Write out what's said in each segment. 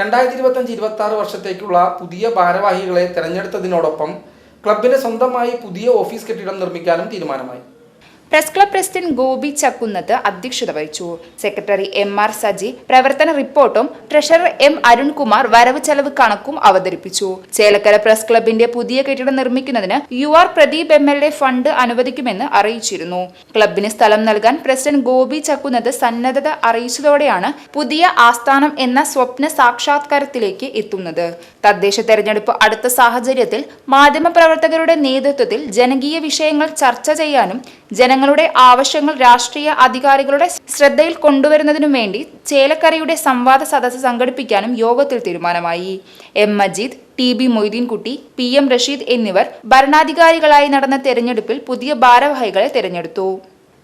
രണ്ടായിരത്തി ഇരുപത്തഞ്ച് ഇരുപത്തി ആറ് വർഷത്തേക്കുള്ള പുതിയ ഭാരവാഹികളെ തെരഞ്ഞെടുത്തതിനോടൊപ്പം ക്ലബിന് സ്വന്തമായി പുതിയ ഓഫീസ് കെട്ടിടം നിർമ്മിക്കാനും തീരുമാനമായി. Press club president Gopi Chakkunnath അധ്യക്ഷത വഹിച്ചു. സെക്രട്ടറി എം ആർ സജി പ്രവർത്തന റിപ്പോർട്ടും ട്രഷറർ എം അരുൺകുമാർ വരവ് ചെലവ് കണക്കും അവതരിപ്പിച്ചു. ചേലക്കര പ്രസ് ക്ലബിന്റെ പുതിയ കെട്ടിടം നിർമ്മിക്കുന്നതിന് U R Pradeep M L A fund അനുവദിക്കുമെന്ന് അറിയിച്ചിരുന്നു. ക്ലബിന് സ്ഥലം നൽകാൻ പ്രസിഡന്റ് ഗോപി ചക്കുന്നത് സന്നദ്ധത അറിയിച്ചതോടെയാണ് പുതിയ ആസ്ഥാനം എന്ന സ്വപ്ന സാക്ഷാത്കാരത്തിലേക്ക് എത്തുന്നത്. തദ്ദേശ തെരഞ്ഞെടുപ്പ് അടുത്ത സാഹചര്യത്തിൽ മാധ്യമപ്രവർത്തകരുടെ നേതൃത്വത്തിൽ ജനകീയ വിഷയങ്ങൾ ചർച്ച ചെയ്യാനും ജനങ്ങളുടെ ആവശ്യങ്ങൾ രാഷ്ട്രീയ അധികാരികളുടെ ശ്രദ്ധയിൽ കൊണ്ടുവരുന്നതിനു വേണ്ടി ചേലക്കരയുടെ സംവാദ സദസ്സ് സംഘടിപ്പിക്കാനും യോഗത്തിൽ തീരുമാനമായി. M. Majeed T. B. Moideenkutty P. M. Rasheed എന്നിവർ ഭരണാധികാരികളായി നടന്ന തെരഞ്ഞെടുപ്പിൽ പുതിയ ഭാരവാഹികളെ തെരഞ്ഞെടുത്തു.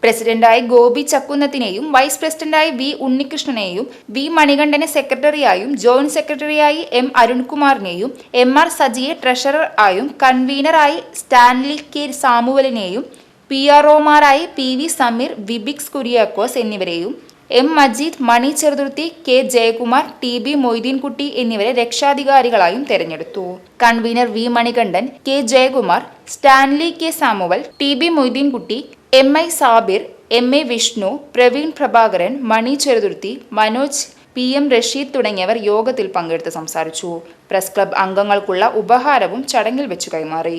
പ്രസിഡന്റായി ഗോപി ചക്കുന്നത്തിനെയും വൈസ് പ്രസിഡന്റായി വി ഉണ്ണികൃഷ്ണനെയും വി മണികണ്ഠനെ സെക്രട്ടറിയായും ജോയിന്റ് സെക്രട്ടറിയായി എം. അരുൺകുമാറിനെയും എം. ആർ. സജിയെ ട്രഷറർ ആയും കൺവീനറായി സ്റ്റാൻലി കെ. സാമുവലിനെയും പി ആർ ഒമാരായി പി വി സമീർ വിബിക്സ് കുര്യാക്കോസ് എന്നിവരെയും M Majeed Mani Cheruthuruthy K Jayakumar T B Moideenkutty എന്നിവരെ രക്ഷാധികാരികളായും തെരഞ്ഞെടുത്തു. Convener V Manikandan K Jayakumar Stanley K Samuel T B Moideenkutty M I Sabir M A Vishnu Praveen Prabhakaran Mani Cheruthuruthy Manoj P M Rasheed തുടങ്ങിയവർ യോഗത്തിൽ പങ്കെടുത്ത് സംസാരിച്ചു. Press club അംഗങ്ങൾക്കുള്ള ഉപഹാരവും ചടങ്ങിൽ വെച്ച് കൈമാറി.